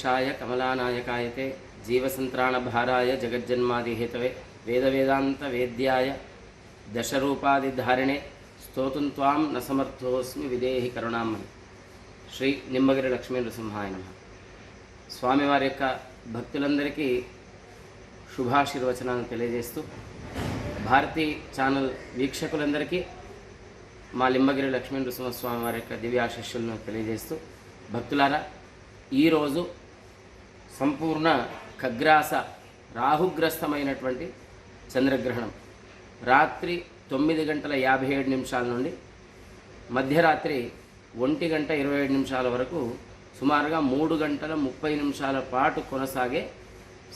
శ్రీశాంతేశాయ కమలానాయకాయతే జీవసంత్రాణభారాయ జగజ్జన్మాదిహేతవే వేదవేదాంతవేద్యాయ దశరూపాదిధారిణే స్తోతుం త్వాం న సమర్థోస్మి విదేహి కరుణామని శ్రీ నిమ్మగిరి లక్ష్మీ నృసింహాయ స్వామివారి యొక్క భక్తులందరికీ శుభాశీర్వచనాలను తెలియజేస్తూ భారతీ ఛానల్ వీక్షకులందరికీ మా లింబగిరి లక్ష్మీ నృసింహస్వామి వారి యొక్క దివ్యాశిష్యులను తెలియజేస్తూ భక్తులారా ఈరోజు సంపూర్ణ ఖగ్రాస రాహుగ్రస్తమైనటువంటి చంద్రగ్రహణం. రాత్రి తొమ్మిది గంటల యాభై ఏడు నిమిషాల నుండి మధ్యరాత్రి ఒంటి గంట ఇరవై ఏడు నిమిషాల వరకు సుమారుగా మూడు గంటల ముప్పై నిమిషాల పాటు కొనసాగే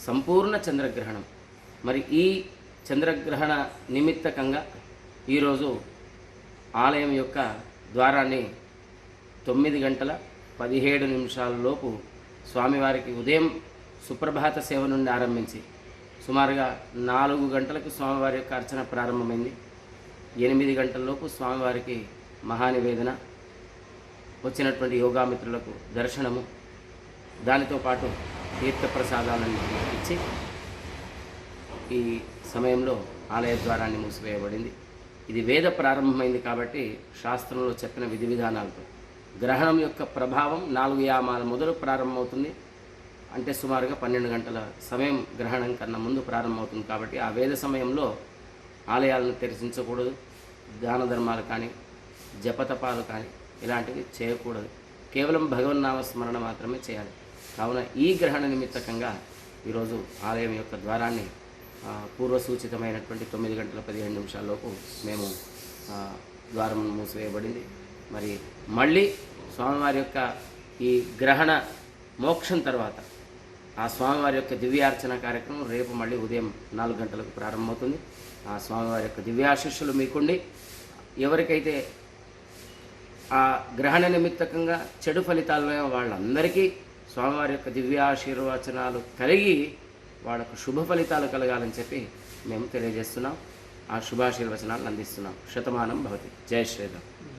సంపూర్ణ చంద్రగ్రహణం. మరి ఈ చంద్రగ్రహణ నిమిత్తకంగా ఈరోజు ఆలయం యొక్క ద్వారాన్ని తొమ్మిది గంటల పదిహేడు నిమిషాల లోపు స్వామివారికి ఉదయం సుప్రభాత సేవ నుండి ఆరంభించి సుమారుగా నాలుగు గంటలకు స్వామివారి యొక్క అర్చన ప్రారంభమైంది. ఎనిమిది గంటలలోపు స్వామివారికి మహానివేదన వచ్చినటువంటి యోగామిత్రులకు దర్శనము దానితో పాటు తీర్థప్రసాదాలను ఇచ్చి ఈ సమయంలో ఆలయ ద్వారాన్ని మూసివేయబడింది. ఇది వేద ప్రారంభమైంది కాబట్టి శాస్త్రంలో చెప్పిన విధి విధానాలతో. గ్రహణం యొక్క ప్రభావం నాలుగు యామాల మొదలు ప్రారంభమవుతుంది. అంటే సుమారుగా పన్నెండు గంటల సమయం గ్రహణం కన్నా ముందు ప్రారంభమవుతుంది కాబట్టి ఆ వేద సమయంలో ఆలయాలను తెరిచించకూడదు. దాన ధర్మాలు కానీ జపతపాలు కానీ ఇలాంటివి చేయకూడదు. కేవలం భగవన్నామ స్మరణ మాత్రమే చేయాలి. కావున ఈ గ్రహణ నిమిత్తకంగా ఈరోజు ఆలయం యొక్క ద్వారాన్ని పూర్వసూచితమైనటువంటి తొమ్మిది గంటల పదిహేను నిమిషాల్లోపు మేము ద్వారం మూసివేయబడింది. మరి మళ్ళీ స్వామివారి యొక్క ఈ గ్రహణ మోక్షం తర్వాత ఆ స్వామివారి యొక్క దివ్యార్చన కార్యక్రమం రేపు మళ్ళీ ఉదయం నాలుగు గంటలకు ప్రారంభమవుతుంది. ఆ స్వామివారి యొక్క దివ్యాశిష్యులు మీకుండి ఎవరికైతే ఆ గ్రహణ నిమిత్తకంగా చెడు ఫలితాలు వాళ్ళందరికీ స్వామివారి యొక్క దివ్యాశీర్వచనాలు కలిగి వాళ్ళకు శుభ ఫలితాలు కలగాలని చెప్పి మేము తెలియజేస్తున్నాం. ఆ శుభాశీర్వచనాలను అందిస్తున్నాం. శతమానం భవతి. జయ శ్రీరామ్.